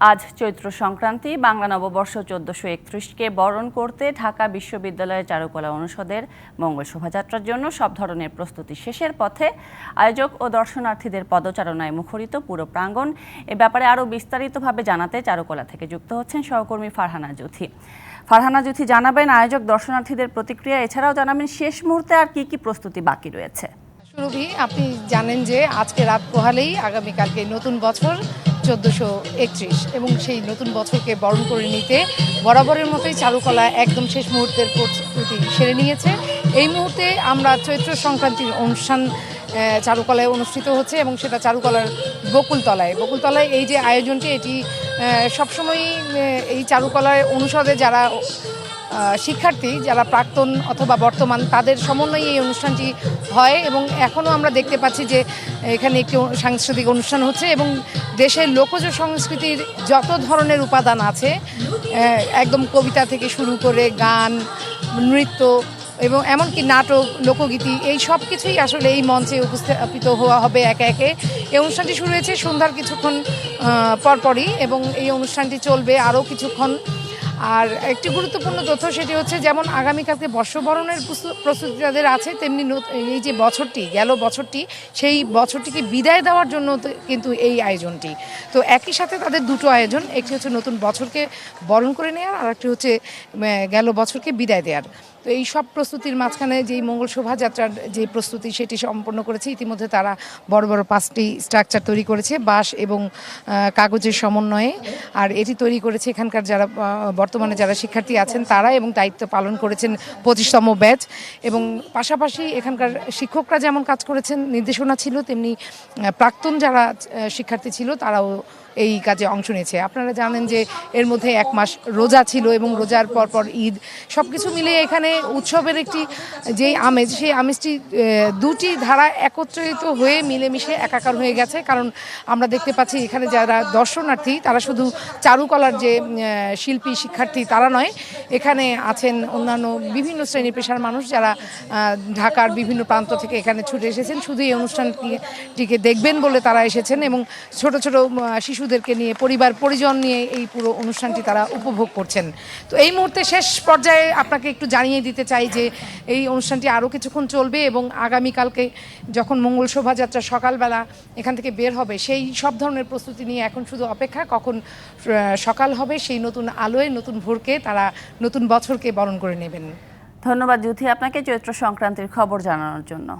আজ চৈত্র সংক্রান্তি, বাংলা নববর্ষ চোদ্দশো একত্রিশকে বরণ করতে ঢাকা বিশ্ববিদ্যালয়ের চারুকলা অনুষদের মঙ্গল শোভাযাত্রার জন্য সব ধরনের প্রস্তুতি শেষের পথে আয়োজক ও দর্শনার্থীদের পদচারণায় মুখরিত পুরো প্রাঙ্গণ। এ ব্যাপারে আরও বিস্তারিতভাবে জানাতে চারুকলা থেকে যুক্ত হচ্ছেন সহকর্মী ফারহানা জুথি ফারহানা জুথি জানাবেন আয়োজক দর্শনার্থীদের প্রতিক্রিয়া, এছাড়াও জানাবেন শেষ মুহূর্তে আর কি কি প্রস্তুতি বাকি রয়েছে? আপনি জানেন যে আজকে রাত পোহালেই আগামীকালকে নতুন বছর চোদ্দোশো একত্রিশ এবং সেই নতুন বছরকে বরণ করে নিতে বরাবরের মতোই চারুকলা একদম শেষ মুহূর্তের প্রস্তুতি সেরে নিয়েছে। এই মুহূর্তে আমরা চৈত্র সংক্রান্তির অনুষ্ঠান চারুকলায় অনুষ্ঠিত হচ্ছে এবং সেটা চারুকলার বকুলতলায়। বকুলতলায় এই যে আয়োজনটি, এটি সবসময়ই এই চারুকলায় অনুষদে যারা শিক্ষার্থী যারা প্রাক্তন অথবা বর্তমান, তাদের সমন্বয়ে এই অনুষ্ঠানটি হয় এবং এখনও আমরা দেখতে পাচ্ছি যে এখানে একটি সাংস্কৃতিক অনুষ্ঠান হচ্ছে এবং দেশের লোকজ সংস্কৃতির যত ধরনের উপাদান আছে একদম কবিতা থেকে শুরু করে গান, নৃত্য এবং এমনকি নাটক, লোকগীতি, এই সব কিছুই আসলে এই মঞ্চে উপস্থাপিত হওয়া হবে একে একে। এই অনুষ্ঠানটি শুরু হয়েছে সন্ধ্যার কিছুক্ষণ পরপরই এবং এই অনুষ্ঠানটি চলবে আরও কিছুক্ষণ আর একটি গুরুত্বপূর্ণ তথ্য সেটি হচ্ছে, যেমন আগামীকালকে বর্ষবরণের প্রস্তু- প্রস্তুতি যাদের আছে, তেমনি এই যে বছরটি, গেল বছরটি, সেই বছরটিকে বিদায় দেওয়ার জন্য কিন্তু এই আয়োজনটি। তো একই সাথে তাদের দুটো আয়োজন, একটি হচ্ছে নতুন বছরকে বরণ করে নেওয়ার আর একটি হচ্ছে গেল বছরকে বিদায় দেওয়ার তো এই সব প্রস্তুতির মাঝখানে যেই মঙ্গল শোভাযাত্রার যে প্রস্তুতি, সেটি সম্পন্ন করেছে। ইতিমধ্যে তারা বড় বড় পাঁচটি স্ট্রাকচার তৈরি করেছে, বাঁশ এবং কাগজের সমন্বয়ে। আর এটি তৈরি করেছে এখানকার যারা বর্তমানে যারা শিক্ষার্থী আছেন, তারা এবং দায়িত্ব পালন করেছেন পঁচিশতম ব্যাচ। এবং পাশাপাশি এখানকার শিক্ষকরা যেমন কাজ করেছেন, নির্দেশনা ছিল, তেমনি প্রাক্তন যারা শিক্ষার্থী ছিল, তারাও এই কাজে অংশ নিয়েছে। আপনারা জানেন যে এর মধ্যে এক মাস রোজা ছিল এবং রোজার পর পর ঈদ সব কিছু মিলিয়ে এখানে উৎসবের একটি যেই আমেজ সেই আমেজটি দুটি ধারা একত্রিত হয়ে মিলেমিশে একাকার হয়ে গেছে। কারণ আমরা দেখতে পাচ্ছি এখানে যারা দর্শনার্থী তারা শুধু চারুকলার যে শিল্পী শিক্ষার্থী তারা নয় এখানে আছেন অন্যান্য বিভিন্ন শ্রেণি পেশার মানুষ যারা ঢাকার বিভিন্ন প্রান্ত থেকে এখানে ছুটে এসেছেন। শুধু এই অনুষ্ঠানটিকে দেখবেন বলে তারা এসেছেন এবং ছোট ছোট আহ, শিশুদেরকে নিয়ে, পরিবার, পরিজন নিয়ে এই পুরো অনুষ্ঠানটি তারা উপভোগ করছেন। তো এই মুহূর্তে শেষ পর্যায়ে আপনাকে একটু জানিয়ে দিতে চাই যে এই অনুষ্ঠানটি আরও কিছুক্ষণ চলবে এবং আগামীকালকে যখন মঙ্গল শোভাযাত্রা সকালবেলা এখান থেকে বের হবে, সেই সব ধরনের প্রস্তুতি নিয়ে এখন শুধু অপেক্ষা, কখন সকাল হবে সেই নতুন আলোয়, নতুন ভোরকে তারা নতুন বছরকে বরণ করে নেবেন। ধন্যবাদ জুথি আপনাকে চৈত্র সংক্রান্তির খবর জানানোর জন্য।